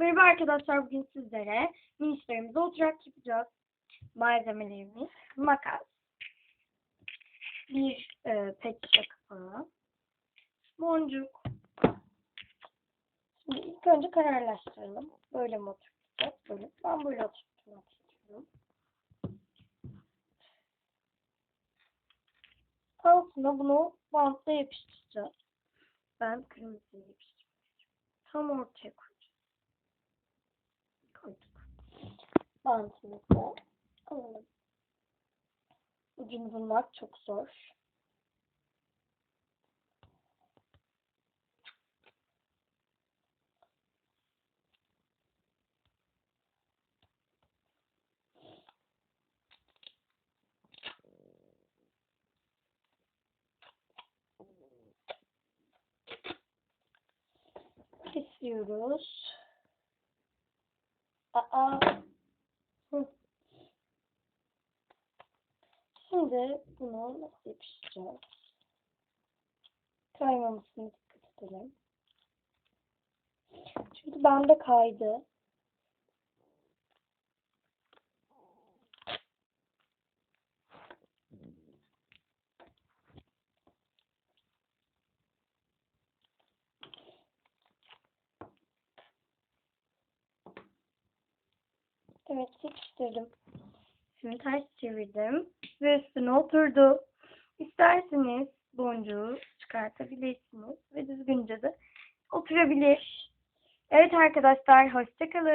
Merhaba arkadaşlar bugün sizlere minişlerimize oturak yapacağız. Malzemelerimiz makas, bir e, pet şişe kapağı, boncuk. Şimdi ilk önce kararlaştıralım. Böyle mi oturtacağız? Böyle. Ben böyle oturtmak istiyorum. Altına bunu bantla yapıştıracağız. Ben kırmızıya yapıştırıyorum. Tam ortaya koyacağım. Bantımızı alalım. Ucunu bulmak çok zor. Kesiyoruz. Aa. Şimdi bunu nasıl yapıştıracağız? Kaymamasına dikkat edelim. Çünkü bende kaydı. Evet yapıştırdım. Şimdi ters çevirdim ve üstüne oturdu. İsterseniz boncuğu çıkartabilirsiniz ve düzgünce de oturabilir. Evet arkadaşlar hoşçakalın.